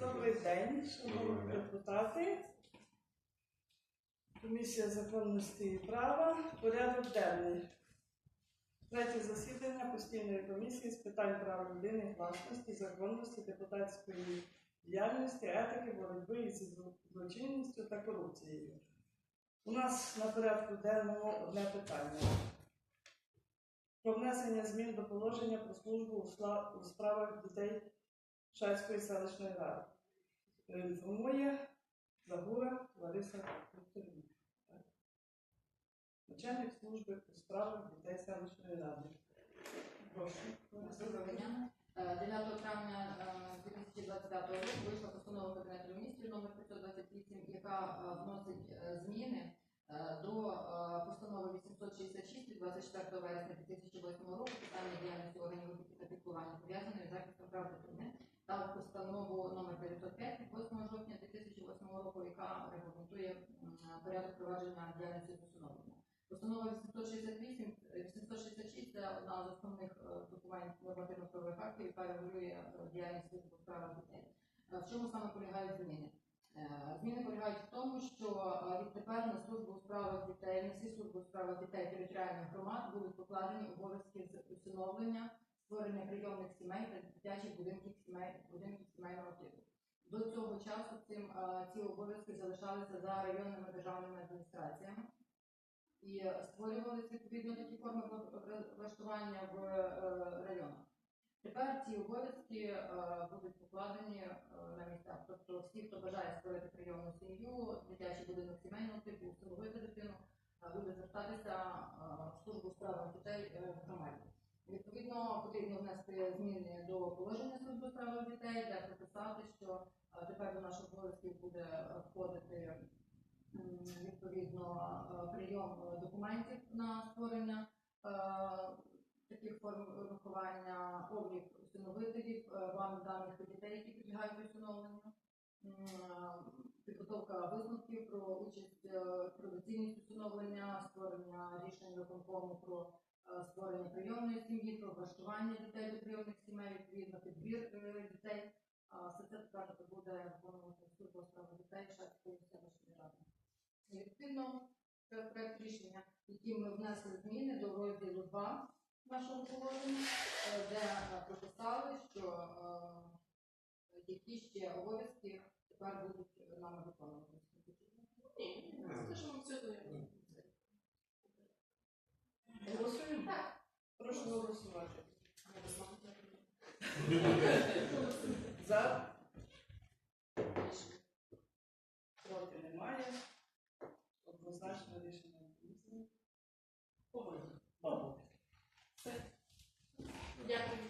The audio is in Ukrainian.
Добрий день, шановні депутати. Комісія законності і права. Порядок денний. Третє засідання постійної комісії з питань прав людини, власності, законності, депутатської діяльності, етики, боротьби із злочинністю та корупцією. У нас на порядку денному одне питання. Про внесення змін до положення про службу у справах дітей Шацької селищної ради. Інформує Загура Лариса Вікторівна. Начальник служби у справах дітей селищної ради. Прошу. Доброго дня. Е, 9 травня е, 2025 року вийшла постанова Кабінету міністрів номер 528, яка е, вносить е, зміни е, до 24 вересня 2008 року питання діяльності органів опіки та пов'язаної з захистом прав дитини та постанову номер 905 від 8 жовтня 2008 року, яка регламентує порядок провадження діяльності з усиновлення. Постанова 868, е, 866 це одна з основних е, документів нормативно-правових актів, яка регулює е, діяльність служби у справах дітей. Е, В чому саме полягають зміни? Е, Зміни полягають в тому, що е, відтепер на службу у справах дітей, на всі служби у справах дітей територіальних громад будуть покладені обов'язки з усиновлення, створення прийомних сімей та дитячих будинків сімей будинків сімейного типу. До цього часу цим е, ці обов'язки залишалися за районними державними адміністраціями і створювалися відповідно такі форми влаштування в е, районах. Ці обов'язки е, будуть покладені е, на місцях. Тобто всі, хто бажає створити прийомну сім'ю, дитячий будинок сімейного типу, встановити дитину, е, буде звертатися в службу у справах дітей в громаді. Відповідно, потрібно внести зміни до положення служби у дітей, де прописати, що тепер до наших обов'язків буде входити відповідно прийом документів на створення таких форм виховання, облік усиновителів, е, банк даних про дітей, які підлягають усиновленню, е, підготовка висновків про участь е, про усиновлення, створення рішень виконкому про е, створення прийомної сім'ї, про влаштування дітей до прийомних сімей, відповідно підбір е, дітей. Все це тепер буде виконувати служба у справах дітей Шацької селищної ради. І відповідно проект рішення, яким ми внесли зміни до розділу 2 нашого положення, е, де прописали, що е, які ще обов'язки тепер будуть нами виконуватися. Скажемо, все то Голосуємо? Прошу голосувати. За? Yeah.